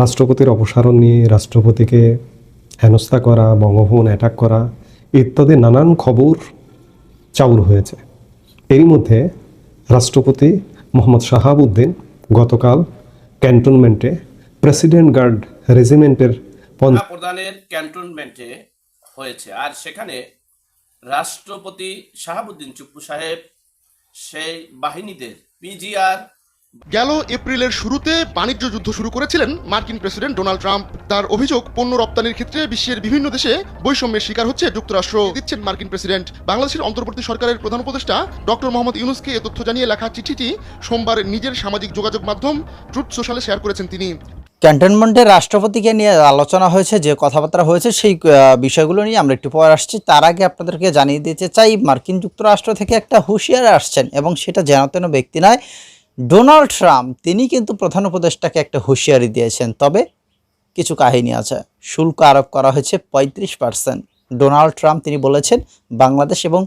রাষ্ট্রপতির অপসারণ নিয়ে রাষ্ট্রপতিকে হেনস্থা করা, বঙ্গভবন অ্যাটাক করা, ইত্যাদি নানান খবর চাউর হয়েছে। এরই মধ্যে রাষ্ট্রপতি মোহাম্মদ শাহাবুদ্দিন গতকাল ক্যান্টনমেন্টে প্রেসিডেন্ট গার্ড রেজিমেন্টের প্রধানের ক্যান্টনমেন্টে হয়েছে। আর সেখানে রাষ্ট্রপতি শাহাবুদ্দিন চুপ্পু সাহেব, সেই বাহিনীদের পিজিআর গেল এপ্রিলের শুরুতে বাণিজ্য যুদ্ধ শুরু করেছিলেন মার্কিন প্রেসিডেন্ট ডোনাল্ড ট্রাম্প। তার অভিযোগ, পণ্য রপ্তানির ক্ষেত্রে বিশ্বের বিভিন্ন দেশে বৈষম্যের শিকার হচ্ছে যুক্তরাষ্ট্র। দিচ্ছেন মার্কিন প্রেসিডেন্ট। বাংলাদেশের অন্তর্বর্তী সরকারের প্রধান উপদেষ্টা ডক্টর মোহাম্মদ ইউনুসকে এ তথ্য জানিয়ে লেখা চিঠিটি সোমবার নিজের সামাজিক যোগাযোগ মাধ্যম ট্রুথ সোশ্যালে শেয়ার করেছেন তিনি। ক্যান্টনমেন্টের রাষ্ট্রপতিকে নিয়ে আলোচনা হয়েছে, যে কথাবার্তা হয়েছে সেই বিষয়গুলো নিয়ে আমরা একটু পর আসছি। তার আগে আপনাদেরকে জানিয়ে দিতে চাই, মার্কিন যুক্তরাষ্ট্র থেকে একটা হুঁশিয়ার আসছেন এবং সেটা যেন তেন ব্যক্তি নয় ডোনাল্ড ট্রাম্প, তিনি কিন্তু প্রধান উপদেষ্টাকে একটা হুঁশিয়ারি দিয়েছেন। তবে কিছু কাহিনী আছে। শুল্ক আরোপ করা হয়েছে পঁয়ত্রিশ পার্সেন্ট ডোনাল্ড ট্রাম্প, তিনি বলেছেন, বাংলাদেশ এবং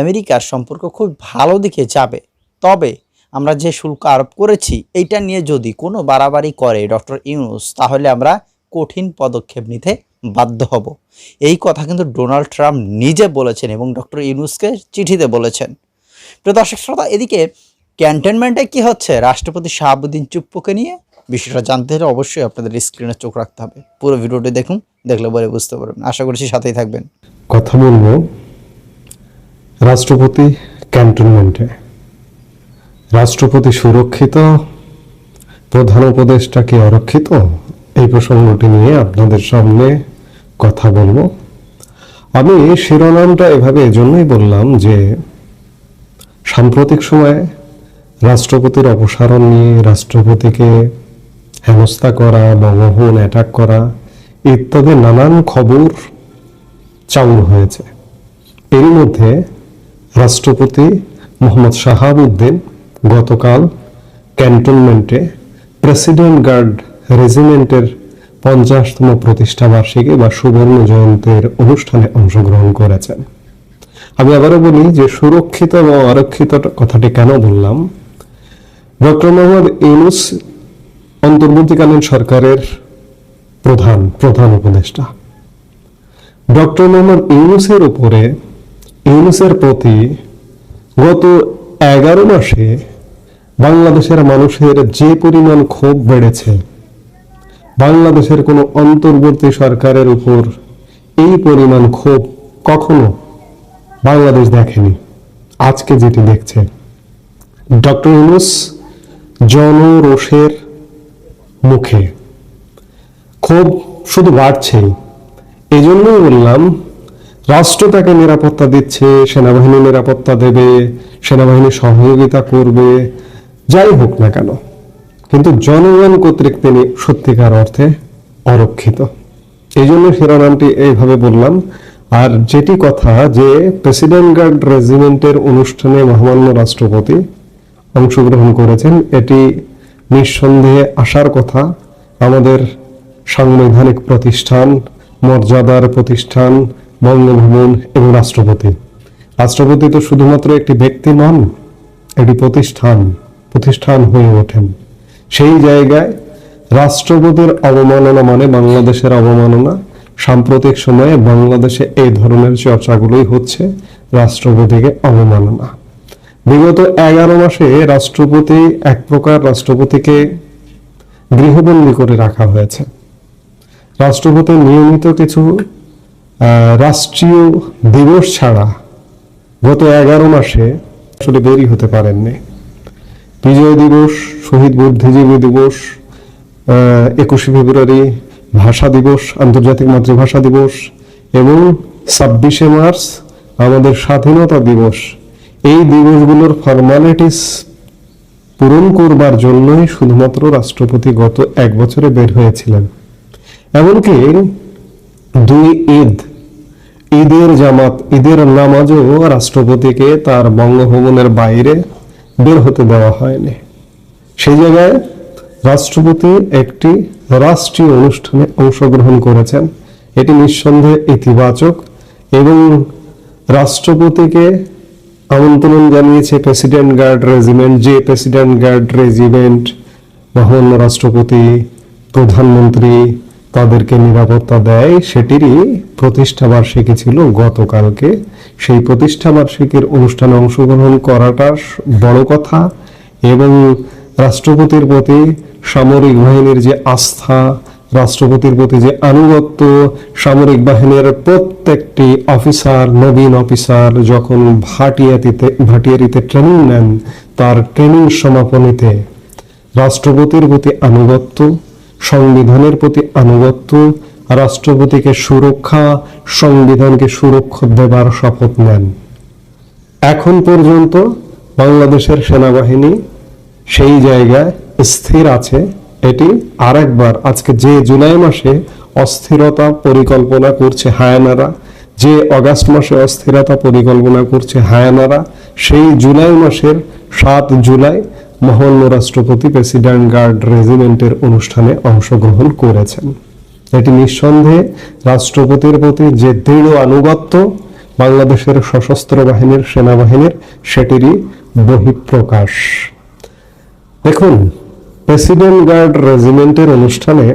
আমেরিকার সম্পর্ক খুব ভালো দিকে যাবে। তবে আমরা যে শুল্ক আরোপ করেছি, এইটা নিয়ে যদি কোনো বাড়াবাড়ি করে ডক্টর ইউনুস, তাহলে আমরা কঠিন পদক্ষেপ নিতে বাধ্য হব। এই কথা কিন্তু ডোনাল্ড ট্রাম্প নিজে বলেছেন এবং ডক্টর ইউনুসকে চিঠিতে বলেছেন। প্রিয় দর্শক শ্রোতা, এদিকে ক্যান্টনমেন্টে কি হচ্ছে? রাষ্ট্রপতি শাহাবুদ্দিন চুপ্পুকে নিয়ে বিষয়টা জানতে হলে অবশ্যই আপনাদের স্ক্রিনে চোখ রাখতে হবে। পুরো ভিডিওটি দেখুন, দেখলে পরে বুঝতে পারবেন। আশা করছি সাথেই থাকবেন। কথা বলব রাষ্ট্রপতি ক্যান্টনমেন্টে। রাষ্ট্রপতি সুরক্ষিত, প্রধান উপদেষ্টা কি অরক্ষিত? এই প্রসঙ্গটি নিয়ে আপনাদের সামনে কথা বলব। আমি শিরোনামটা এভাবে এজন্যই বললাম যে সাম্প্রতিক সময়ে রাষ্ট্রপতির অপসারণ নিয়ে রাষ্ট্রপতিকে হেনস্থা করা, বঙ্গভবন অ্যাটাক করা, ইত্যাদি নানান খবর চাউর হয়েছে। এরই মধ্যে রাষ্ট্রপতি মোহাম্মদ শাহাবুদ্দিন গতকাল ক্যান্টনমেন্টে প্রেসিডেন্ট গার্ড রেজিমেন্টের পঞ্চাশতম প্রতিষ্ঠা বার্ষিকী বা সুবর্ণ জয়ন্তীর অনুষ্ঠানে অংশগ্রহণ করেছেন। আমি আবারও বলি যে সুরক্ষিত এবং অরক্ষিত কথাটি কেন বললাম? ডক্টর মোহাম্মদ ইউনুস অন্তর্বর্তীকালীন সরকারের প্রধান প্রধান উপদেষ্টা। ডক্টর মোহাম্মদ ইউনুসের উপরে, ইউনুসের প্রতি গত এগারো মাসে বাংলাদেশের মানুষের যে পরিমাণ ক্ষোভ বেড়েছে, বাংলাদেশের কোনো অন্তর্বর্তী সরকারের উপর এই পরিমাণ ক্ষোভ কখনো বাংলাদেশ দেখেনি। আজকে যেটি দেখছে, ডক্টর ইউনুস জনরোষের মুখে। ক্ষোভ শুধু বাড়ছেই। এই জন্যই বললাম, রাষ্ট্র তাকে নিরাপত্তা দিচ্ছে, সেনাবাহিনী নিরাপত্তা দেবে, সেনাবাহিনী সহযোগিতা করবে, যাই হোক না কেন। কিন্তু জনগণ কর্তৃক তিনি সত্যিকার অর্থে অরক্ষিত। এই জন্য শিরোনামটি এইভাবে বললাম, আর যেটি কথা যে প্রেসিডেন্ট গার্ড রেজিমেন্টের অনুষ্ঠানে মহামান্য রাষ্ট্রপতি অংশগ্রহণ করেছেন, এটি নিঃসন্দেহে আসার কথা। আমাদের সাংবিধানিক প্রতিষ্ঠান, মর্যাদার প্রতিষ্ঠান, বঙ্গভবন এবং রাষ্ট্রপতি। রাষ্ট্রপতি তো শুধুমাত্র একটি ব্যক্তি নন এটি প্রতিষ্ঠান প্রতিষ্ঠান হয়ে ওঠেন। সেই জায়গায় রাষ্ট্রপতির অবমাননা মানে বাংলাদেশের অবমাননা। সাম্প্রতিক সময়ে বাংলাদেশে এই ধরনের চর্চাগুলোই হচ্ছে রাষ্ট্রপতিকে অবমাননা। বিগত এগারো মাসে রাষ্ট্রপতি এক প্রকার রাষ্ট্রপতিকে গৃহবন্দী করে রাখা হয়েছে। রাষ্ট্রপতি নিয়মিত কিছু রাষ্ট্রীয় দিবস ছাড়া গত এগারো মাসে আসলে বেরি হতে পারেননি। বিজয় দিবস, শহীদ বুদ্ধিজীবী দিবস একুশে ফেব্রুয়ারি, ভাষা দিবস, আন্তর্জাতিক মাতৃভাষা দিবস এবং ছাব্বিশে মার্চ আমাদের স্বাধীনতা দিবস এই দিবসগুলোর ফর্মালিটিস পূরণ করবার জন্যই শুধুমাত্র রাষ্ট্রপতি গত এক বছরে বের হয়েছিলেন। এমনকি দুই ঈদ, ঈদের জামাত, ঈদের নামাজও রাষ্ট্রপতিকে তার বঙ্গভবনের বাইরে বের হতে দেওয়া হয়নি। সেই জায়গায় রাষ্ট্রপতি একটি রাষ্ট্রীয় অনুষ্ঠানে অংশগ্রহণ করেছেন। এটি নিঃসন্দেহে ইতিবাচক এবং রাষ্ট্রপতিকে আমন্ত্রণ জানিয়েছে প্রেসিডেন্ট গার্ড রেজিমেন্ট যে প্রেসিডেন্ট গার্ড রেজিমেন্ট মহামান্য রাষ্ট্রপতি, প্রধানমন্ত্রী তাদেরকে নিরাপত্তা দেয়। সেটিরই প্রতিষ্ঠা বার্ষিকী ছিল গতকালকে। সেই প্রতিষ্ঠা বার্ষিকীর অনুষ্ঠানে অংশগ্রহণ করাটা বড় কথা এবং রাষ্ট্রপতির প্রতি সামরিক বাহিনীর যে আস্থা রাষ্ট্রপতির প্রতি যে আনুগত্য, সামরিক বাহিনীর প্রত্যেকটি অফিসার, নবীন অফিসার যখন ভাটিয়াতিতে, ভাটিয়ারিতে ট্রেনিং নেন, তার ট্রেনিং সমাপনীতে রাষ্ট্রপতির প্রতি আনুগত্য, সংবিধানের প্রতি আনুগত্য, রাষ্ট্রপতিকে সুরক্ষা, সংবিধানকে সুরক্ষা দেবার শপথ নেন। এখন পর্যন্ত বাংলাদেশের সেনাবাহিনী সেই জায়গায় স্থির আছে। এটি আরেকবার আজকে যে জুলাই মাসে অস্থিরতা পরিকল্পনা করছে হায়ানারা, যে অগাস্ট মাসে অস্থিরতা পরিকল্পনা করছে হায়ানারা, সেই জুলাই মাসের সাত জুলাই মহান্য রাষ্ট্রপতি প্রেসিডেন্ট গার্ড রেজিমেন্টের অনুষ্ঠানে অংশগ্রহণ করেছেন। এটি নিঃসন্দেহে রাষ্ট্রপতির প্রতি যে দৃঢ় আনুগত্য বাংলাদেশের সশস্ত্র বাহিনীর সেনাবাহিনীর, সেটিরই বহিঃপ্রকাশ। দেখুন প্রেসিডেন্ট গার্ড রেজিমেন্টের অনুষ্ঠানে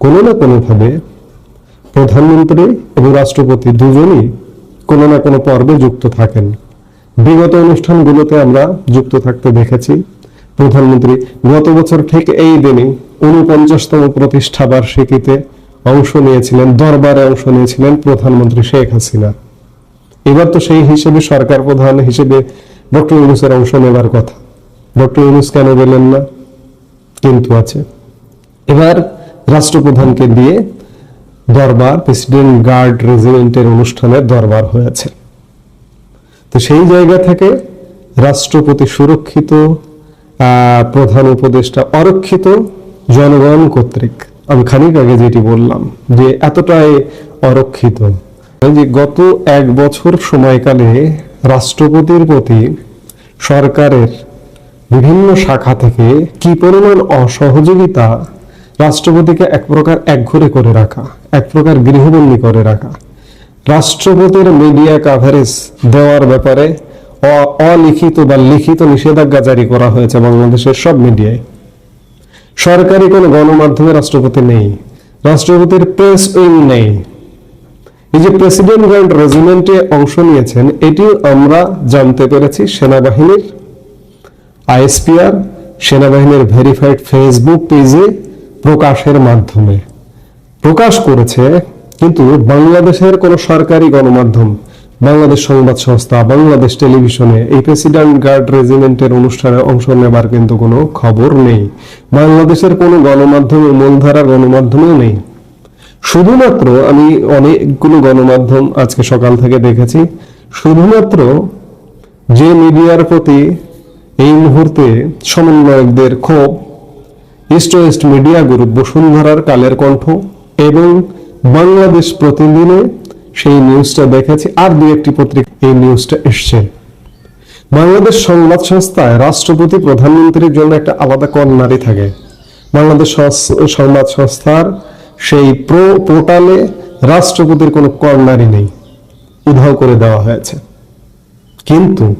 কোনো না কোনোভাবে প্রধানমন্ত্রী এবং রাষ্ট্রপতি দুজনই কোনো না কোনো পর্বে যুক্ত থাকেন। বিগত অনুষ্ঠানগুলোতে আমরা যুক্ত থাকতে দেখেছি, প্রধানমন্ত্রী গত বছর ঠিক এই দিনে উনপঞ্চাশতম প্রতিষ্ঠা বার্ষিকীতে অংশ নিয়েছিলেন, দরবারে অংশ নিয়েছিলেন প্রধানমন্ত্রী শেখ হাসিনা। এবার তো সেই হিসেবে সরকার প্রধান হিসেবে ডক্টর ইউনুসের অংশ নেবার কথা। ডক্টর ইউনুস কেন গেলেন না? কিন্তু আছে। এবার রাষ্ট্রপ্রধানকে দিয়ে দরবার, প্রেসিডেন্ট, গার্ড রেজিমেন্টের অনুষ্ঠানে দরবার হয়েছে। তো সেই জায়গা থেকে রাষ্ট্রপতি সুরক্ষিত প্রধান উপদেষ্টা অরক্ষিত জনগণ কর্তৃক। আমি খানিক আগে যেটি বললাম যে এতটাই অরক্ষিত যে গত এক বছর সময়কালে রাষ্ট্রপতির প্রতি সরকারের বিভিন্ন শাখা থেকে কি পরিমাণ অসহযোগিতা রাষ্ট্রপতিকে এক প্রকার একঘরে করে রাখা, এক প্রকার গৃহবন্দী করে রাখা, রাষ্ট্রপতির মিডিয়া কাভারেজ দেওয়ার ব্যাপারে অলিখিত বা লিখিত নিষেধাজ্ঞা জারি করা হয়েছে বাংলাদেশের সব মিডিয়ায়। সরকারি কোনো গণমাধ্যমে রাষ্ট্রপতি নেই, রাষ্ট্রপতির প্রেস উইং নেই। এই যে প্রেসিডেন্ট গার্ড রেজিমেন্টে অংশ নিয়েছেন, এটিও আমরা জানতে পেরেছি সেনাবাহিনীর আইএসপিআর, সেনাবাহিনীর ভেরিফাইড ফেসবুক পেজে প্রকাশের মাধ্যমে। প্রকাশ করেছে, কিন্তু বাংলাদেশের কোন সরকারি গণমাধ্যম, বাংলাদেশ সংবাদ সংস্থা, বাংলাদেশ টেলিভিশনে এই প্রেসিডেন্ট গার্ড রেজিমেন্টের অনুষ্ঠানে অংশ নেবার কিন্তু কোনো খবর নেই। বাংলাদেশের কোনো গণমাধ্যম মূলধারা গণমাধ্যমেও নেই। শুধুমাত্র আমি অনেকগুলো গণমাধ্যম আজকে সকাল থেকে দেখেছি। শুধুমাত্র যে মিডিয়ার প্রতি এই মুহূর্তে সমন্বয়কদের ক্ষোভ ইস্ট ওয়েস্ট মিডিয়া গ্রুপ বসুন্ধরার কালের কণ্ঠ এবং বাংলাদেশ প্রতিদিনে সেই নিউজটা দেখেছি। আর দু একটি পত্রিকা এই নিউজটা এসছে। বাংলাদেশ সংবাদ সংস্থায় রাষ্ট্রপতি, প্রধানমন্ত্রীর জন্য একটা আলাদা কর্নারই থাকে। বাংলাদেশ সংবাদ সংস্থার সেই প্রো পোর্টালে রাষ্ট্রপতির কোনো কর্নারই নেই। উধাও করে দেওয়া হয়েছে। কিন্তু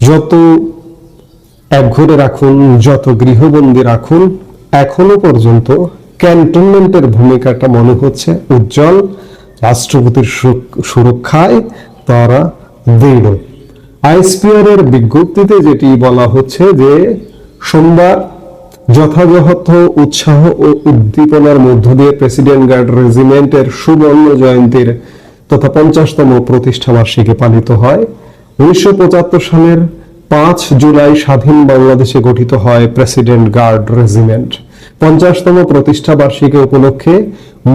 যত একঘরে রাখুন যত গৃহবন্দী রাখুন, এখনও পর্যন্ত ক্যান্টনমেন্টের ভূমিকাটা মনে হচ্ছে উজ্জ্বল। রাষ্ট্রপতির সুরক্ষায় তারা দৃঢ়। আইএসপিআর এর বিজ্ঞপ্তিতে যেটি বলা হচ্ছে যে, সোমবার যথাযথ উৎসাহ ও উদ্দীপনার মধ্য দিয়ে প্রেসিডেন্ট গার্ড রেজিমেন্টের সুবর্ণ জয়ন্তীর তথা পঞ্চাশতম প্রতিষ্ঠা বার্ষিকী পালিত হয়। উনিশশো পঁচাত্তর সালের পাঁচ জুলাই স্বাধীন বাংলাদেশে গঠিত হয় প্রেসিডেন্ট গার্ড রেজিমেন্ট। পঞ্চাশতম প্রতিষ্ঠা বার্ষিকী উপলক্ষে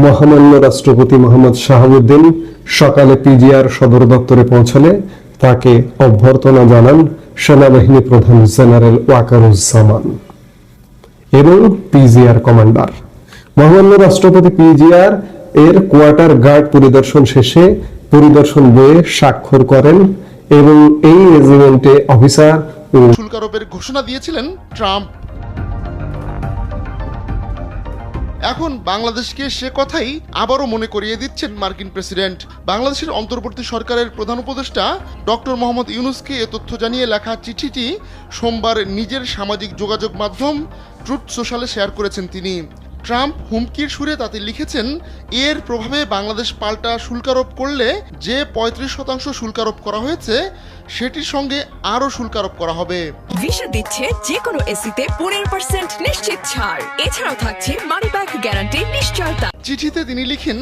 মহামান্য রাষ্ট্রপতি মোহাম্মদ শাহাবুদ্দিন সকালে পিজিআর সদর দপ্তরে পৌঁছলে তাকে অভ্যর্থনা জানান সেনাবাহিনী প্রধান জেনারেল ওয়াকারুজ্জামান এবং পিজিআর কমান্ডার। মহামান্য রাষ্ট্রপতি পিজিআর এর কোয়ার্টার গার্ড পরিদর্শন শেষে পরিদর্শন বইয়ে স্বাক্ষর করেন এবং এই রেজিমেন্টে অফিসার ও শুল্ক আরোপের ঘোষণা দিয়েছিলেন ট্রাম্প। এখন বাংলাদেশকে সে কথাই আবারও মনে করিয়ে দিচ্ছেন মার্কিন প্রেসিডেন্ট। বাংলাদেশের অন্তর্বর্তী সরকারের প্রধান উপদেষ্টা ডক্টর মোহাম্মদ ইউনুসকে এ তথ্য জানিয়ে লেখা চিঠিটি সোমবার নিজের সামাজিক যোগাযোগ মাধ্যম ট্রুথ সোশ্যালে শেয়ার করেছেন তিনি। ট্রাম্প হুমকির সুরে তাতে লিখেছেন, এর প্রভাবে বাংলাদেশ পাল্টা শুল্কারোপ করলে যে পঁয়ত্রিশ শতাংশ শুল্কারোপ করা হয়েছে সেটির সঙ্গে আরও শুল্কারোপ করা হবে। ভিসা দিচ্ছে যে কোনো এসিতে পনেরো পার্সেন্ট নিশ্চিত ছাড়। এছাড়াও থাকছে মানি ব্যাক গ্যারান্টি নিশ্চয়তা। চিঠিতে তিনি লিখেন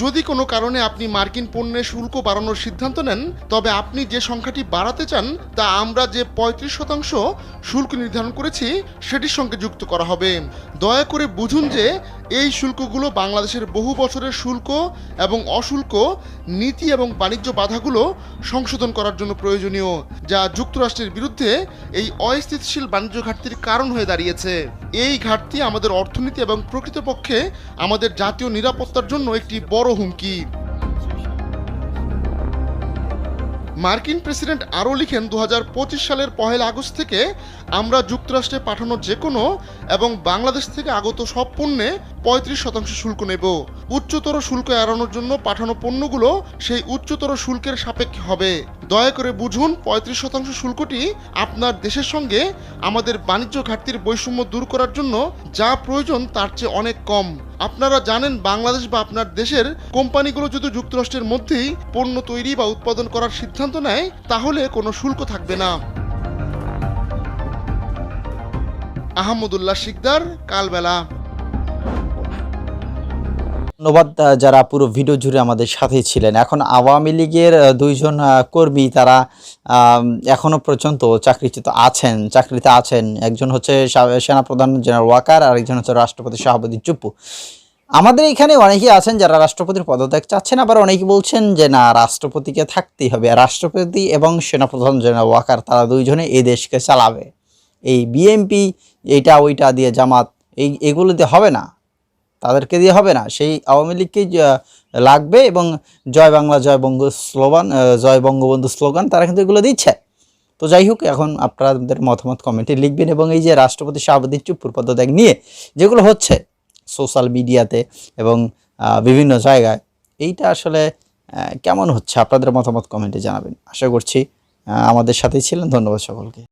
যদি কোনো কারণে আপনি মার্কিন পণ্যের শুল্ক বাড়ানোর সিদ্ধান্ত নেন তবে আপনি যে সংখ্যাটি বাড়াতে চান তা আমরা যে পঁয়ত্রিশ শতাংশ শুল্ক নির্ধারণ করেছি সেটির সঙ্গে যুক্ত করা হবে। দয়া করে বুঝুন যে এই শুল্কগুলো বাংলাদেশের বহু বছরের শুল্ক এবং অশুল্ক নীতি এবং বাণিজ্য বাধাগুলো সংশোধন করার জন্য প্রয়োজনীয়, যা যুক্তরাষ্ট্রের বিরুদ্ধে এই অস্থিতিশীল বাণিজ্য ঘাটতির কারণ হয়ে দাঁড়িয়েছে। এই ঘাটতি আমাদের অর্থনীতি এবং প্রকৃতপক্ষে আমাদের জাতীয় নিরাপত্তার জন্য একটি বড় হুমকি। মার্কিন প্রেসিডেন্ট আরও লিখেন দু হাজার পঁচিশ সালের পহেলা আগস্ট থেকে আমরা যুক্তরাষ্ট্রে পাঠানো যে কোনো এবং বাংলাদেশ থেকে আগত সব পণ্যে পঁয়ত্রিশ শতাংশ শুল্ক নেব। উচ্চতর শুল্ক এড়ানোর জন্য পাঠানো পণ্যগুলো সেই উচ্চতর শুল্কের সাপেক্ষে হবে। দয়া করে বুঝুন, পঁয়ত্রিশ শতাংশ শুল্কটি আপনার দেশের সঙ্গে আমাদের বাণিজ্য ঘাটতির বৈষম্য দূর করার জন্য যা প্রয়োজন তার চেয়ে অনেক কম। আপনারা জানেন, বাংলাদেশ বা আপনার দেশের কোম্পানিগুলো যদি যুক্তরাষ্ট্রের মধ্যেই পণ্য তৈরি বা উৎপাদন করার সিদ্ধান্ত নেয়, তাহলে কোনো শুল্ক থাকবে না। আহমদুল্লাহ শিকদার, কালবেলা। ধন্যবাদ যারা পুরো ভিডিও জুড়ে আমাদের সাথে ছিলেন। এখন আওয়ামী লীগের দুইজন কর্মী তারা আম, এখনও পর্যন্ত চাকরিচ্যুত আছেন চাকরিতে আছেন। একজন হচ্ছে সেনাপ্রধান জেনারেল ওয়াকার আর একজন হচ্ছে রাষ্ট্রপতি শাহাবুদ্দিন চুপ্পু। আমাদের এখানে অনেকেই আছেন যারা রাষ্ট্রপতির পদত্যাগ চাচ্ছেন আবার অনেকে বলছেন যে না রাষ্ট্রপতিকে থাকতেই হবে। রাষ্ট্রপতি এবং সেনাপ্রধান জেনারেল ওয়াকার তারা দুইজনে এই দেশকে চালাবে। এই বিএমপি এইটা ওইটা দিয়ে জামাত এই এগুলোতে হবে না। তাদেরকে দিয়ে হবে না। সেই আওয়ামী লীগকেই লাগবে এবং জয় বাংলা, জয় বঙ্গ স্লোগান জয় বঙ্গবন্ধু স্লোগান তারা কিন্তু এগুলো দিচ্ছে। তো যাই হোক, এখন আপনাদের মতামত কমেন্টে লিখবেন এবং এই যে রাষ্ট্রপতি শাহাবুদ্দিন চুপ্পুর পদত্যাগ নিয়ে যেগুলো হচ্ছে সোশ্যাল মিডিয়াতে এবং বিভিন্ন জায়গায়, এইটা আসলে কেমন হচ্ছে? আপনাদের মতামত কমেন্টে জানাবেন। আশা করছি আমাদের সাথেই ছিলেন। ধন্যবাদ সকলকে।